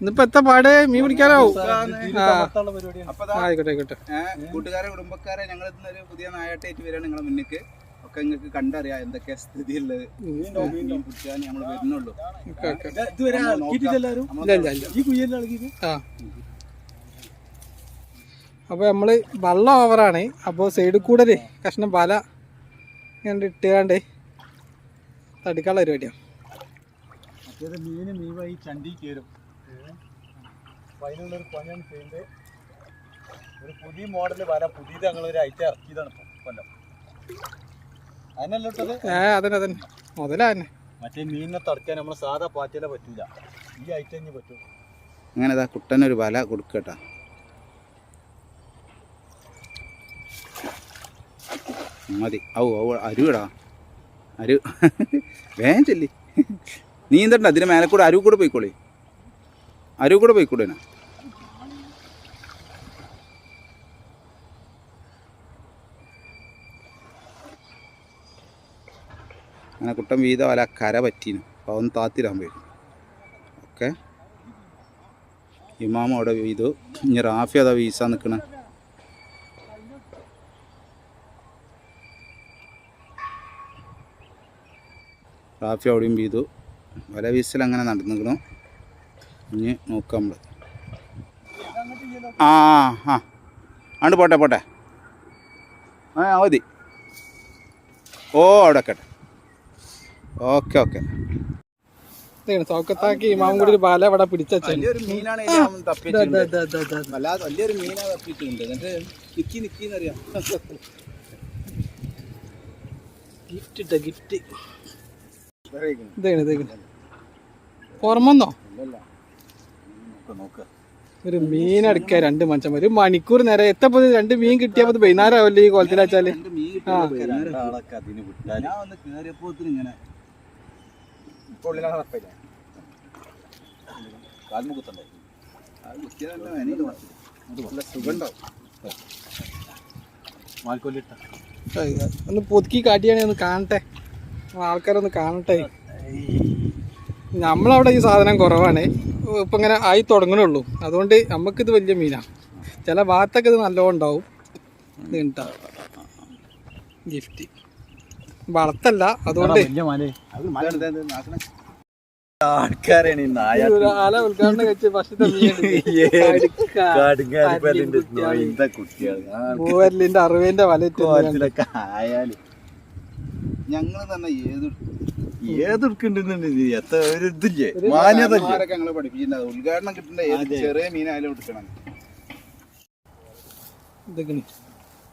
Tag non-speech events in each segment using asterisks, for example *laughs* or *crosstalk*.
ഇന്നിപ്പോ എത്ര പാട്? മീൻ പിടിക്കാനാവും. അപ്പൊ ആയിക്കോട്ടെ ആയിക്കോട്ടെ. കൂട്ടുകാരെ കുടുംബക്കാരെ ഞങ്ങൾ ഒരു പുതിയ നായാട്ടായിട്ട് വരികയാണ് നിങ്ങളെ മുന്നിക്ക്. ഒക്കെ നിങ്ങൾക്ക് കണ്ടറിയാ എന്തൊക്കെ സ്ഥിതി ഉള്ളത് മീൻ നമ്മൾ വരുന്നുള്ളൂ. അപ്പോൾ നമ്മൾ വെള്ളം ഓവറാണ് അപ്പോൾ സൈഡിൽ കൂടെ കഷ്ണം പല ഇങ്ങനെ ഇട്ടുകാണ്ട് തടിക്കാനുള്ള പരിപാടിയാണ് മറ്റേത് മീന് മീൻ വഴി ചണ്ടി കയറും. അപ്പൊ അതിനുള്ളൊരു പണിയാണ് ചെയ്യുന്നത് ഒരു പുതിയ മോഡൽ വര. പുതിയത് ഐറ്റം ഇറക്കിയതാണ് ഇപ്പൊ കൊല്ലം. അതിനല്ല ഇട്ടത് ഏ അതന്നെ അതന്നെ. മുതലാ തന്നെ മറ്റേ മീനിനെ തറക്കാൻ നമ്മളെ സാധാ പാറ്റയിലെ പറ്റൂല. ഈ ഐറ്റം ഇനി പറ്റൂ. അങ്ങനെ കുട്ടനൊരു വല കൊടുക്കട്ടാ മതി. ഔ ഔ അരുവിടാ. അരു *laughs* വേഗം ചെല്ലി. നീ എന്തണ്ട? അതിന് മേലെ കൂടെ അരു കൂടെ പോയിക്കോളി. അരു കൂടെ പോയിക്കൂടെ അങ്ങനെ കുട്ടം വീത വല കര പറ്റീന്. അപ്പോൾ അവൻ താത്തിടാൻ പോയി. ഓക്കെ. ഇമാമോടെ വീതു. ഇനി റാഫി അതാ വീസാൻ നിൽക്കണ റാഫി അവിടെയും ചെയ്തു വല വീസിൽ അങ്ങനെ നടന്നിരുന്നു ഇനി നോക്കാം നമ്മൾ ആ ആ ആണ്ട് പോട്ടെ പോട്ടെ. ആ മതി. ഓ അവിടെ കേട്ടെ ഓക്കെ ഓക്കെ. സൗക്കത്താക്കി ഇമാം കൂടി ഒരു പാല ഇവിടെ പിടിച്ചു വലിയൊരു തപ്പിയിട്ടുണ്ട് എന്നിട്ട് നിക്കി നിക്കിന്നറിയാം ഗിഫ്റ്റ് ഗിഫ്റ്റ്. ഇതാണ് പുറമെന്നോ? ഒരു മീൻ എടുക്കുക രണ്ട് മനുഷ്യന്മാർ ഒരു മണിക്കൂർ നേരം എത്തപ്പോ രണ്ട് മീൻ കിട്ടിയപ്പോ വൈകുന്നേരം ആവല്ലേ ഈ കുളത്തിലാച്ചാൽ മാൽക്കൊല്ലിട്ട ഒന്ന് പൊതുക്കി കാട്ടിയാണെ ഒന്ന് കാണട്ടെ. ആൾക്കാരൊന്ന് കാണട്ടെ. നമ്മളവിടെ ഈ സാധനം കുറവാണ്. ഇപ്പം ഇങ്ങനെ ആയി തുടങ്ങണുള്ളൂ. അതുകൊണ്ട് നമുക്കിത് വലിയ മീനാണ് ചില ഭാഗത്തൊക്കെ ഇത് നല്ലോണം ഉണ്ടാവും. ഇത് ഗിഫ്റ്റ് വളർത്തല്ല അതുകൊണ്ട്. ആൾക്കാരാണ് ഉദ്ഘാടനം കഴിച്ച് പക്ഷേ അറിവേന്റെ മൂവരലിന്റെ അറുപതിന്റെ വലയിട്ട് ആയാൽ ഞങ്ങൾ തന്നെ ഏത് ഏതെടുക്കണ്ടെന്നുണ്ട് എത്ര ഒരു ഇതില്ലേ? മാന്യത? ആരൊക്കെ ഉദ്ഘാടനം കിട്ടേണ്ട ഏത് ചെറിയ മീനായാലും എടുക്കണം. ഇതൊക്കെ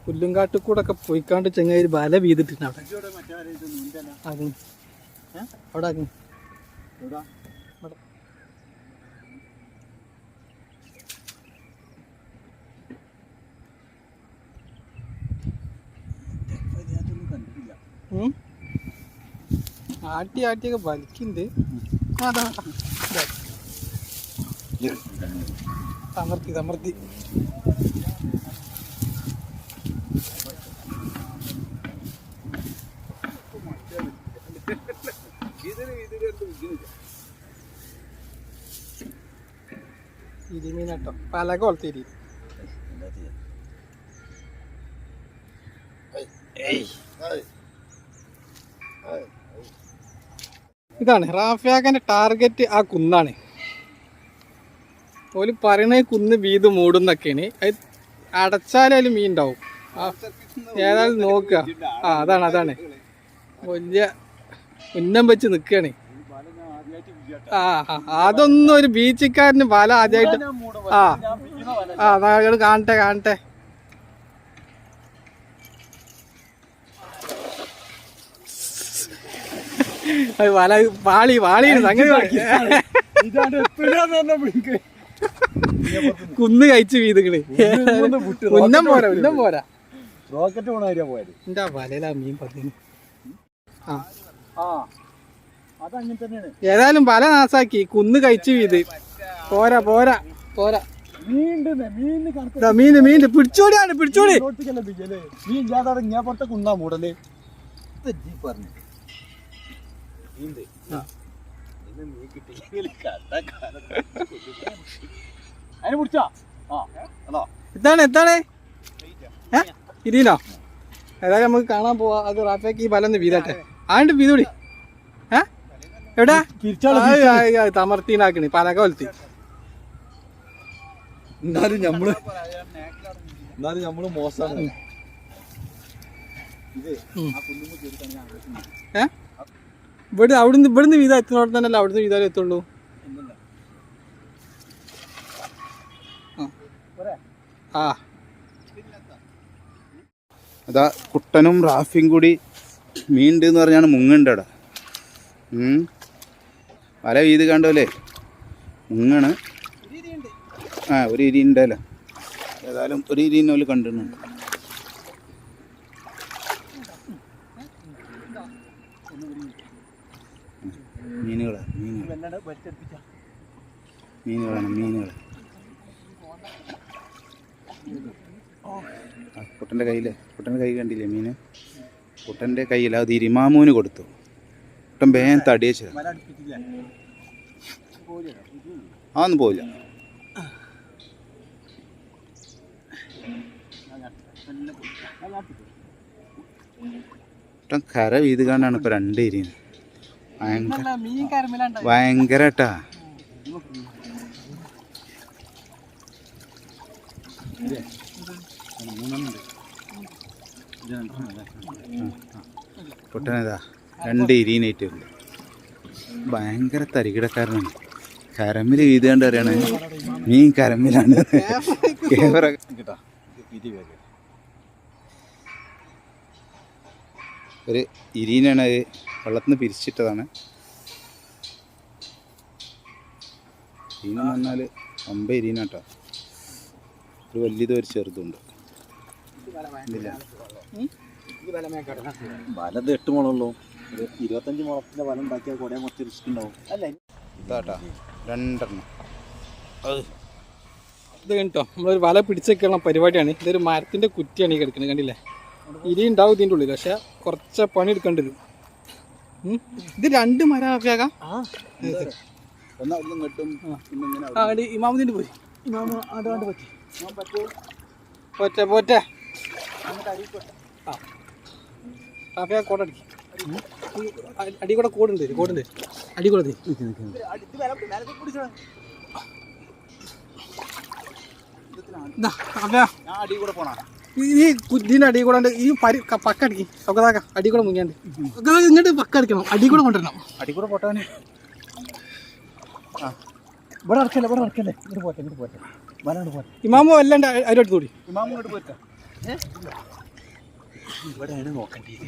പുല്ലുംകാട്ടിൽ കൂടെ ഒക്കെ പോയിക്കാണ്ട് ചെങ്ങായി ഒരു വല വീതിട്ടുണ്ട് അവിടെ അവിടെ ആക്കുന്നു എവിടാ? ഇവിടെ. ഉം. ആട്ടി ആട്ടിയൊക്കെ വലിക്കുന്നുണ്ട്. അതാ. എന്ത് ബുദ്ധിമുട്ട് ഇരുമീനട്ടോ. പല കൊളത്തിരി. എന്താ ചെയ്യാ? ഇതാണ്. റാഫിയാക്കന്റെ ടാർഗറ്റ് ആ കുന്നാണ്. ഓൽ പറയണ കുന്ന് വീത് മൂടുന്നൊക്കെയാണ്. അത് അടച്ചാലും മീൻ ഉണ്ടാവും ഏതായാലും നോക്കുക. ആ അതാണ് അതാണ്. വലിയ ഉന്നം വെച്ച് നിൽക്കുകയാണ് ആ അതൊന്നും ഒരു ബീച്ചിക്കാരന് വല ആദ്യമായിട്ട് ആ ആ കാണട്ടെ കാണട്ടെ. വല വാളി പാളി സംഗതി. കുന്ന് കഴിച്ചു വീതുകൾ. ഉന്നം പോരാ ഉന്നം പോരാ. റോക്കറ്റ് പോണ പോയത്. എന്റെ വലയിലാ മീൻ പറഞ്ഞു ആ. ഏതായാലും വല നാസാക്കി കുന്ന് കഴിച്ചു വീത്. പോരാ പോരാ പോരാ. മീന് മീന് പിടിച്ചോടിയാണ് പിടിച്ചോടി. മീൻ ഞാൻ കുന്നാ മൂടൽ. പറഞ്ഞു? നീന്ത്. ഇന്ന് നീ കിട്ടിയെങ്കിൽ കണ്ട കാലം അതിനെ പിടിച്ചാ. ആ. അതോ എന്താണ് ഏ? ഇരീനോ ഏതായാലും നമുക്ക് കാണാൻ പോവാ. അത് റാഫേക്ക് ഈ ബലം വീതട്ടെ. ആണ്ട് വീതൂടി. ഏ? എവിടെ? തമർത്തീനാക്കണി പലക കൊലത്തി. എന്നാലും ഞമ്മൾ എന്നാലും ഞമ്മൾ മോശമാണ്. ഇത് ഉം. ആ കുന്നുമ്മ കയറി ഏ ഇവിടെ അവിടുന്ന് ഇവിടുന്ന് വീതം എത്തുന്നവിടെ തന്നെ അവിടുന്ന് വീതാലേ എത്തുള്ളൂ? ആ. അതാ കുട്ടനും റാഫിയും കൂടി മീനുണ്ട് എന്ന് പറഞ്ഞാണ് മുങ്ങുണ്ട് അവിടെ. വല വീത് കണ്ടല്ലേ മുങ്ങണ്. ആ ഒരു ഇരി ഉണ്ടല്ലോ. ഏതായാലും ഒരു ഇരീനെ പോലെ കണ്ടിട്ടുണ്ട്. മീനുകളാണ് മീനുകൾ ആ, കുട്ടന്റെ കയ്യിൽ കുട്ടന്റെ കൈ കണ്ടില്ലേ മീന് കുട്ടന്റെ കയ്യിൽ അത് ഇരിമാമൂന് കൊടുത്തു കുട്ടൻ വേഗം തടിയച്ച അതൊന്നും പോവില്ല കുട്ടൻ കര വീത് കാണാണ് ഇപ്പൊ രണ്ട് ഭയങ്കര മീൻ കരമിലാണ്ട ഭയങ്കരട്ടാ. കുട്ടനേതാ രണ്ട് ഇരീനൈറ്റ് ഉണ്ട്. ഭയങ്കര തരികിടക്കാരനാണ്. കരമ്മിൽ വീതുകൊണ്ട് അറിയണേ മീൻ കരമ്മിലാണ് ക്യാമറ കേട്ടാ ഒരു ഇരീനാണ് അത്. വെള്ളത്തിൽ നിന്ന് പിരിച്ചിട്ടതാണ്. ഇരീനെന്ന് പറഞ്ഞാൽ അമ്പ ഇരീനാട്ടോ. ഒരു വലിയതും ഒരു ചെറുതുണ്ട്. വലത് എട്ട് മുളമുള്ളൂ ഒരു ഇരുപത്തഞ്ച് മുളത്തിന്റെ വല ഉണ്ടാക്കിയാൽ കുറെ കുറച്ച് റിസ്ക് ഉണ്ടാവും. അല്ല ഇതാട്ടാ രണ്ടെണ്ണം. അത് ഇത് കണ്ടോ? നമ്മളൊരു വല പിടിച്ചൊക്കെയുള്ള പരിപാടിയാണ്. ഇതൊരു മരത്തിന്റെ കുറ്റിയാണ് ഈ കിടക്കുന്നത് കണ്ടില്ലേ? ഇരി ഉണ്ടാവും ഇതിന്റെ ഉള്ളിൽ പക്ഷേ കുറച്ച് പണി എടുക്കേണ്ടി വരും. ഇത് രണ്ട് മരം ആക്കാം പോയി. ഇമാമ അതുകൊണ്ട് പറ്റി. പോറ്റ. പോറ്റ റാഫിയ അടി കൂടെ. കോടുണ്ട് കോടുണ്ട്. അടി കൂടെ റാഫിയ, അടി കൂടെ പോണ. ഈ കുതിന്റെ അടി കൂടെ ഈ പരി പക്ക അടിക്കും. ഒക്കെ അടി കൂടെ മുങ്ങിയാണ്ട്. ഒക്കെ ഇങ്ങോട്ട് പക്ക അടിക്കണം. അടി കൂടെ കൊണ്ടുവരണം. അടി കൂടെ പൊട്ടാന് ഇവിടെ ഇറക്കല്ലേ ഇവിടെ ഇറക്കല്ലേ ഇങ്ങോട്ട് പോട്ടെ ഇങ്ങോട്ട് പോട്ടെ. വരാണ്ട് പോട്ടെ. ഇമാമോ അല്ലാണ്ട് അതിലോട്ട് കൂടി. ഇമാം ഇങ്ങോട്ട് പോയിട്ടാ ഇവിടെയാണ് നോക്കേണ്ടത്.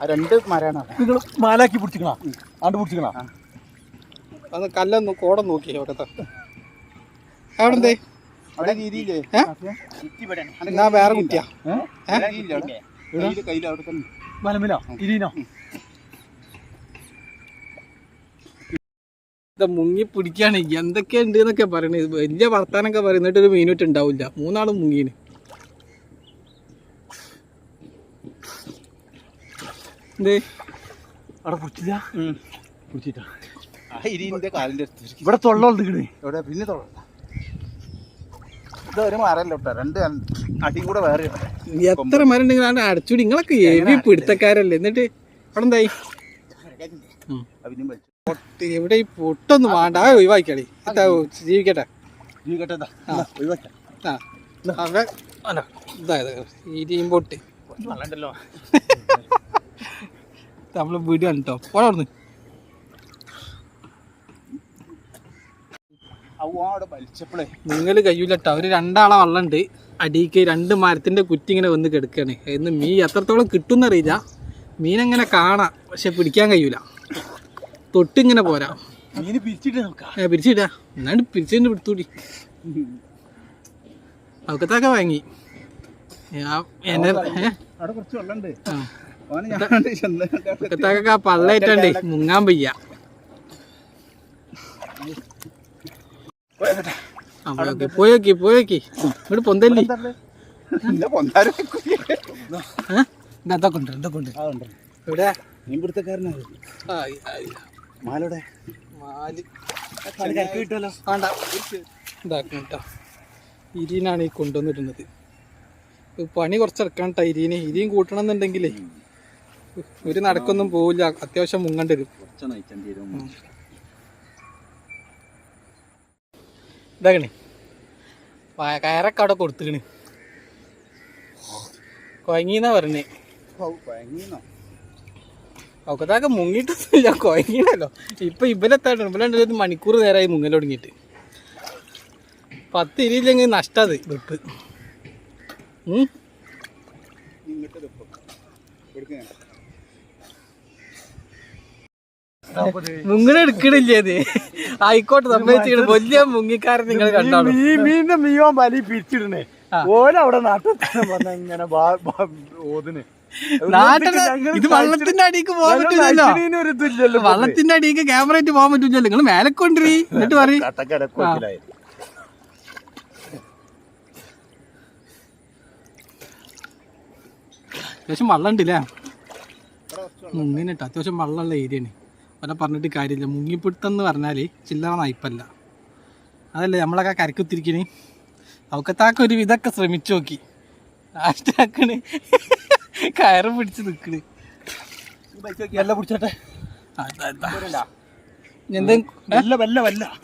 ആ രണ്ട് മരാണ് നിങ്ങൾ മാലാക്കി പിടിച്ചിക്കണ? ആണ്ട് പിടിച്ചിക്കണ? അത് കല്ലൊന്ന് കോടം നോക്കി അവിടെ എന്തേ അവിടെ രീതിയില്ലേ ഏ? എന്നാ വേറെ ഇരീനോ? ഇത് മുങ്ങി പിടിക്കാണ് എന്തൊക്കെ ഉണ്ട് എന്നൊക്കെ പറയണത് വലിയ വർത്താനൊക്കെ പറയുന്നിട്ട് ഒരു മീനിട്ട് ഉണ്ടാവില്ല. മൂന്നാളും മുങ്ങീന്. എന്തേ? അവിടെ പിടിച്ചില്ല പിടിച്ചിട്ടാ ഇവിടെ തൊള്ള എവിടെ? പിന്നെ തുടങ്ങ ഇത് ഒരു മരല്ല കേട്ടോ. രണ്ട് അടിയും കൂടെ വേറെ ഉണ്ട്. എത്ര മരം ഉണ്ടെങ്കിലും അടച്ചുടി? നിങ്ങളൊക്കെ എവി പിടുത്തക്കാരല്ലേ. എന്നിട്ട് അവിടെ എന്തായി എവിടെ ഈ പൊട്ടൊന്നും വേണ്ട. ആ. ഒഴിവാക്കിയാളി ജീവിക്കട്ടെ ഇരിയും പൊട്ടി. നമ്മൾ വീട് കണ്ടോ പോടാ അവിടുന്ന്. അവിടെ വലിച്ചപ്പോഴേ നിങ്ങൾ കഴിയൂലട്ടോ അവർ രണ്ടാളെ വള്ളണ്ട്. അടിക്ക് രണ്ട് മരത്തിന്റെ കുറ്റി ഇങ്ങനെ വന്ന് കെടുക്കാണ്. എന്ന് മീൻ എത്രത്തോളം കിട്ടുന്നറിയില്ല. മീൻ അങ്ങനെ കാണാം. പക്ഷെ പിടിക്കാൻ കഴിയൂല. തൊട്ടിങ്ങനെ പോരാ. മീന് പിരിച്ചിട്ട് നോക്കാം ഏ, പിരിച്ചിടാ എന്നാണ്ട് പിരിച്ചിട്ട് പിടുത്തൂടി. അവക്കത്തൊക്കെ വാങ്ങി. എന്നെ കുറച്ച് വെള്ളമുണ്ട് ആ. മുങ്ങാൻ വയ്യ. പോയോക്കി പോയോക്കി ഇവിടെ പൊന്തല്ലേ. ഇതൊക്കെ ഉണ്ട്. ഇതൊക്കെ ഉണ്ട് ഇവിടെ മാൽ. കിട്ടുമല്ലോ വേണ്ട. ഇതാക്കണം കേട്ടോ ഇരീനാണ് ഈ കൊണ്ടുവന്നിരുന്നത്. പണി കുറച്ചെടുക്കാൻ കേട്ടോ ഇരീന്. ഇരിയും കൂട്ടണം എന്നുണ്ടെങ്കിലേ ഒരു നടക്കൊന്നും പോവില്ല. അത്യാവശ്യം മുങ്ങണ്ടി വരും. ഇതാകണേ കയറൊക്കെ അവിടെ കൊടുത്തിക്കണ് കൊയങ്ങിന്നാ പറഞ്ഞേ. ഭയങ്കര മുങ്ങിട്ടൊന്നുമില്ല മുങ്ങിയിട്ടൊന്നുമില്ല കൊയങ്ങിയല്ലോ ഇപ്പൊ ഇവലെത്താണ് ഇവലുണ്ട് ഒരു മണിക്കൂർ നേരമായി മുങ്ങൽ തുടങ്ങിയിട്ട്. പത്ത് ഇരിയില്ലെങ്കിൽ നഷ്ടത് വെപ്പ് ഉം എടുക്കണില്ല അത്? ആയിക്കോട്ടെ സംഭവിച്ചിട്ട് വലിയ മുങ്ങിക്കാരൻ നിങ്ങൾ കണ്ടാണോ? ഈ മീനിന്റെ മീവാൻ വലി പിരിച്ചിടണേ. ഓരവിടെ നാട്ടിൽ പറഞ്ഞ ഇങ്ങനെ ഓതിന്. ഇത് വള്ളത്തിന്റെ അടിക്ക് പോകാൻ പറ്റില്ലല്ലോ വള്ളത്തിന്റെ അടിക്ക് ക്യാമറ ആയിട്ട് പോകാൻ പറ്റില്ലല്ലോ നിങ്ങൾ മേലെ കൊണ്ടുവരീ. എന്നിട്ട് പറയും. അത്യാവശ്യം വെള്ളം ഉണ്ടല്ലേ? മുങ്ങിനിട്ട്? അത്യാവശ്യം വെള്ളമുള്ള ഏരിയയാണ്. പല പറഞ്ഞിട്ട് കാര്യമില്ല. മുങ്ങിപ്പിടുത്തം എന്ന് പറഞ്ഞാൽ ചില്ലറ നയിപ്പല്ല അതല്ലേ നമ്മളൊക്കെ കരക്കുത്തിരിക്കണ് അവക്കത്താക്ക ഒരു വിധമൊക്കെ ശ്രമിച്ചു നോക്കി. ലാസ്റ്റാക്കണ് കയറ് പിടിച്ച് നിൽക്കണ് വല്ല പിടിച്ചോട്ടെ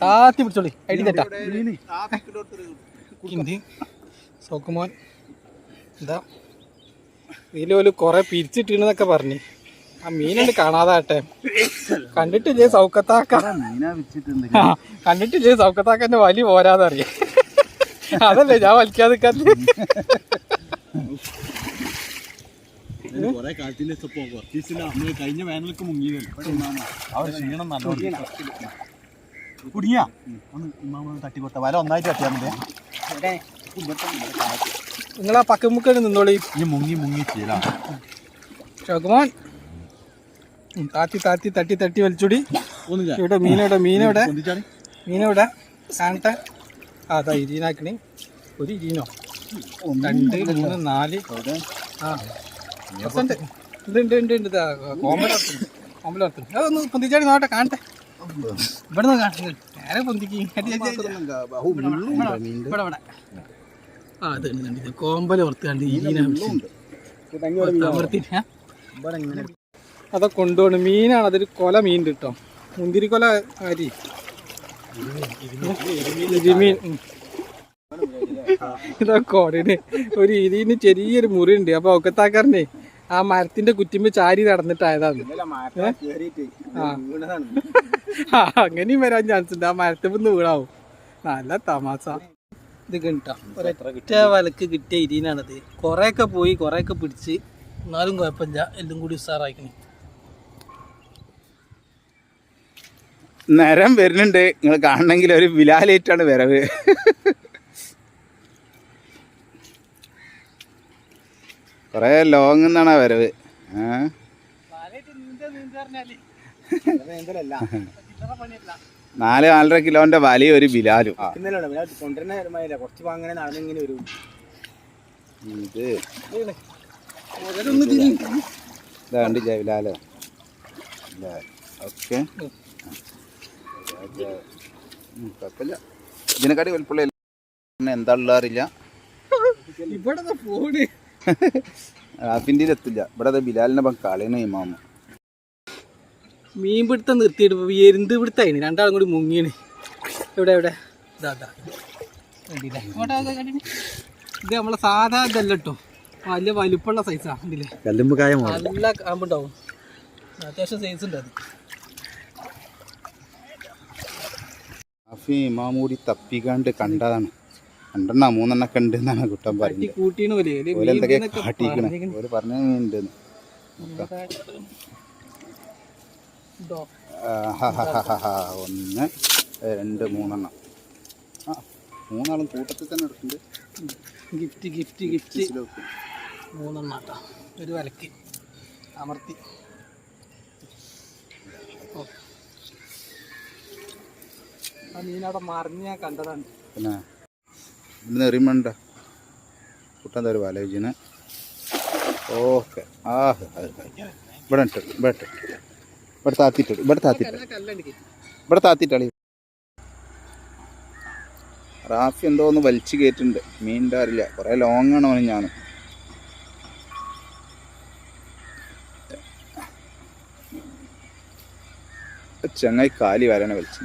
താത്തി പിടിച്ചോളി. തെറ്റാ ഹിന്ദി സോക്കുമോൻ. എന്താ? ഇതിലോൽ കുറെ പിരിച്ചിട്ടിണെന്നൊക്കെ പറഞ്ഞു. ആ മീനുണ്ട് കാണാതാട്ടെ കണ്ടിട്ടില്ലേ സൗക്കത്താക്ക? മീനാ വെച്ചിട്ടുണ്ട് ആ, കണ്ടിട്ടില്ലേ സൗക്കത്താക്കന്റെ വലി പോരാതറിയാം. അതല്ലേ ഞാൻ വലിക്കാതെ നിക്കാത്തെ. കൊറേ കാലത്തിന്റെ കുറച്ച് നമ്മൾ കഴിഞ്ഞ വേനലൊക്കെ നല്ലോണം കുടുങ്ങിയാ ഒന്ന് ഉമ്മാമ തട്ടി കൊടുത്ത വല ഒന്നായിട്ട് മതി. നിന്നോളി. ഈ മുങ്ങി മുങ്ങി ചെയ്യലാ. ഷോക്കുമോൻ താത്തി താത്തി തട്ടി തട്ടി വലിച്ചുടി. ഇവിടെ മീനോടെ മീനോടെ മീനോടെ കാണട്ടെ ആ അതാ ഇരീനാക്കണി ഒരു ഇരീനോ രണ്ട് മൂന്ന് നാല്. ആ ഉണ്ട്. ഉണ്ട് ഉണ്ട് ഇതാ കോമ്പല കോമ്പല വളർത്തുന്നു അതൊന്ന് പൊന്തിച്ചാടി നോട്ടെ കാണട്ടെ. ഇവിടെ നിന്ന് കാണുന്നു നേരെ പൊന്തിക്ക് ഇവിടെ ഇവിടെ ആ. അത് ഉണ്ട്, ഉണ്ട്, ഇരീനെ അതൊക്കെ കൊണ്ടുപോണ്. മീനാണ്. അതൊരു കൊല മീൻ കിട്ടോ മുന്തിരി കൊല അരി. ഇരുമീൻ. ഇതൊക്കെ ഒരു ഇരിന് ചെറിയൊരു മുറി ഉണ്ട് അപ്പൊ ഒക്കത്താക്കാരനെ ആ മരത്തിന്റെ കുറ്റിമ്പ് ചാരി നടന്നിട്ടായതാണ്. ആ. അങ്ങനെയും വരാൻ ചാൻസ് ഉണ്ട്. ആ മരത്തിന്ന് വീണാവും. നല്ല തമാസ ഇത് കിട്ടാം ഒരൊറ്റ വലക്ക് കിട്ടിയ ഇരീനാണത്. ഒക്കെ പോയി കൊറേയൊക്കെ പിടിച്ച്. എന്നാലും കുഴപ്പമില്ല. എല്ലാം കൂടി ഉസാറായിക്കണേ. നരം വരുന്നുണ്ട്. നിങ്ങൾ കാണണമെങ്കിൽ ഒരു വിലാലേറ്റാണ് വരവ്. കുറേ ലോങ് എന്നാണ് വരവ്. നാല് നാലര കിലോന്റെ വലിയ ഒരു ബിലാലും ഇത്. ഇതാ കണ്ടില്ല ബിലാൽ ഓക്കെ. കുഴപ്പമില്ല. ഇതിനെക്കാട്ടി വലുപ്പമുള്ള എന്താ ഉള്ളറിയില്ല ഇവിടെ ഫോണ് റാഫിന്റെ എത്തില്ല. ഇവിടെ ബിലാലിനെ കളിയാണ് ഇമാമ മീൻ പിടുത്തം നിർത്തിയിട്ട് എരുന്ത് പിടുത്തായിന് രണ്ടാളും കൂടി മുങ്ങിയാണ്. എവിടെ എവിടെ? ഇതാ നമ്മളെ സാധാ ഇതല്ല കേട്ടോ വലിയ വലുപ്പമുള്ള സൈസാ കണ്ടില്ലേ? കല്ലുമ്പ് കായ നല്ല കാമ്പുണ്ടാവും. അത്യാവശ്യം സൈസ് ഉണ്ട് അത്. റാഫി ഇമാമൂടി തപ്പിക്കാണ്ട് കണ്ടതാണ്. രണ്ടെണ്ണ മൂന്നെണ്ണൊക്കെ ഉണ്ട് എന്നാണ് കുട്ടൻ പറയുന്നത്. കാട്ടിക്കണേ. ഓര് പറഞ്ഞുണ്ട്. ഒന്ന് രണ്ട് മൂന്നെണ്ണം. ആ മൂന്നാളും കൂട്ടത്തിൽ തന്നെ എടുക്കുന്നുണ്ട്. Gift gift gift. മൂന്നെണ്ണം ഒരു വലക്ക്. അമർത്തി ഓ. ആ മീനവിടെ മറിഞ്ഞ് ഞാൻ കണ്ടതാണ്. പിന്നെ ഇന്ന് എറിയുമ്പോണ്ട കുട്ടൻ തരും ആലോചന ഓക്കെ. ആ ഇവിടെ ഇട്ട് ഇവിടെ ഇട്ട്. ഇവിടെ താത്തിട്ട് ഇവിടെ താത്തിട്ട്. ഇവിടെ താത്തിട്ടളി റാഫി എന്തോ ഒന്ന് വലിച്ചു കയറ്റുണ്ട്. മീൻഡാറില്ല അറിയില്ല. കുറേ ലോങ് ആണ് അവന് ഞാൻ. ചങ്ങായി കാലി വരാനെ വലിച്ചു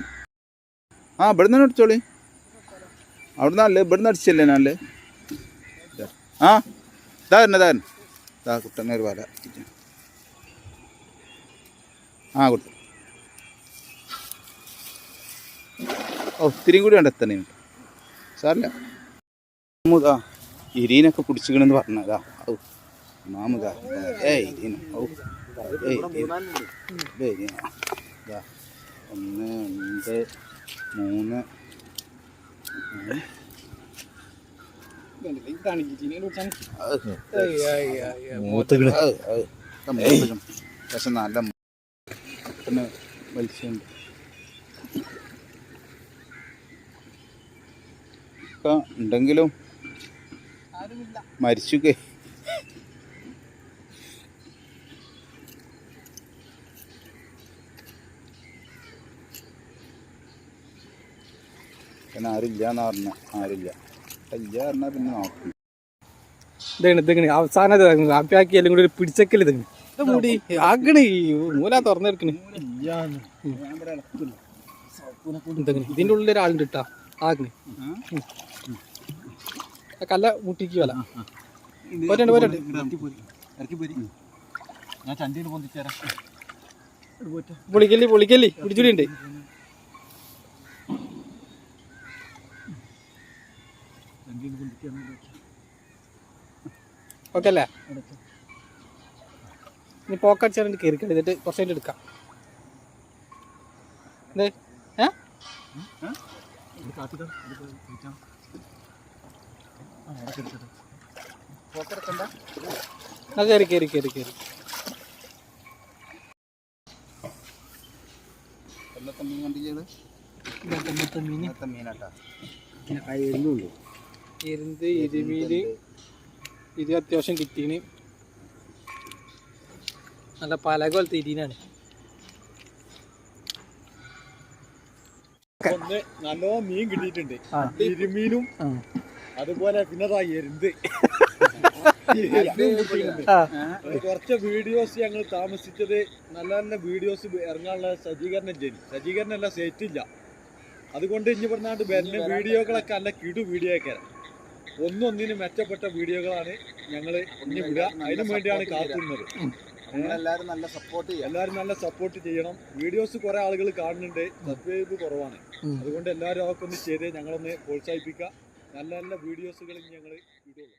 ആ ഇവിടെ നിന്ന് അടിച്ചോളി. അവിടുന്ന് അല്ലേ ഇവിടെ നിന്ന് അടിച്ചല്ലേ നാല് ആ ഇതാ തന്നെ ഇതാ തന്നെ ഇതാ കുട്ടങ്ങ ഒരു വല. ആ കുട്ട ഓ ഒത്തിരിയും കൂടി ഉണ്ട് എത്തണേ സാറില്ല? മാമുദാ ഇരീനൊക്കെ പിടിച്ചിക്കണെന്ന് പറഞ്ഞതാ. ഔ. മാമുദാ ഏ ഇരീന. ഔ. ഏ ഇരീന. ഒന്ന് രണ്ട് മൂന്ന്. മൂത്തുകൾ. പക്ഷെ നല്ല പിന്നെ ഒക്കെ ഉണ്ടെങ്കിലും ആരുമില്ല. പിന്നെ ആരില്ല എന്ന് പറഞ്ഞ ആരില്ല. ഇല്ല പറഞ്ഞാൽ പിന്നെ നോക്കും. ഇതാണ് ഇതെങ്ങനെ അവസാനം കാപ്പിയാക്കിയാലും കൂടി ഒരു പിടിച്ചക്കൽ ഇതങ്ങനെ ഇത് മുടി. മൂല തുറന്നെടുക്കണ്. ഇതങ്ങനെ ഇതിന്റെ ഉള്ളിൽ ഒരാളുണ്ട് ഇട്ടാ ആകണ്. ആ കല്ല മുട്ടിക്ക് വല. പോരണ്ട് പോരണ്ട് ഇറക്കി പോരി. ഞാൻ ചണ്ടിയിൽ പൊന്തിച്ചേരാം. പൊളിക്കല്ലേ പൊളിക്കല്ലേ പിടിച്ചുടി ഓക്കെ അല്ലേ? ഇനി പോക്കടിച്ചാൽ കയറി കളി എന്നിട്ട് കുറച്ച് കഴിഞ്ഞിട്ട് എടുക്കാം. എന്തേ ഏ? ആ കയറി കയറി കയറി മീൻ കൊല്ലത്തെ മീൻ. മീനാട്ടാ. പിന്നെ കൈ ഇന്നത്തെ മീനാട്ടാ ഇരുമീൽ ഇത് അത്യാവശ്യം കിട്ടീന്. നല്ല പലക പോലത്തെ ഇരീനാണ് ഒന്ന് നല്ലോ മീൻ കിട്ടിയിട്ടുണ്ട്. ഇരുമീനും അതുപോലെ പിന്നെ എരുന്ത്. *laughs* കുറച്ച് വീഡിയോസ് ഞങ്ങൾ താമസിച്ചത് നല്ല നല്ല വീഡിയോസ് ഇറങ്ങാനുള്ള സജ്ജീകരണം ചെയ്തു സജ്ജീകരണം എല്ലാം സേറ്റില്ല അതുകൊണ്ട് ഇനി പറഞ്ഞാണ്ട് വരുന്ന വീഡിയോകളൊക്കെ നല്ല കിടു വീഡിയോ ഒക്കെ. ഒന്നൊന്നിന് മെച്ചപ്പെട്ട വീഡിയോകളാണ് ഞങ്ങൾ ഇനി വിടുക. അതിനു വേണ്ടിയാണ് കാത്തുന്നത് നിങ്ങളെല്ലാരും നല്ല സപ്പോർട്ട് എല്ലാവരും നല്ല സപ്പോർട്ട് ചെയ്യണം. വീഡിയോസ് കുറെ ആളുകൾ കാണുന്നുണ്ട്. സബ്സ്ക്രൈബ് കുറവാണ്. അതുകൊണ്ട് എല്ലാവരും അതൊക്കെ ഒന്ന് ചെയ്ത് ഞങ്ങളൊന്ന് പ്രോത്സാഹിപ്പിക്കുക. നല്ല നല്ല വീഡിയോസുകൾ ഞങ്ങൾ ഇടുള്ളൂ.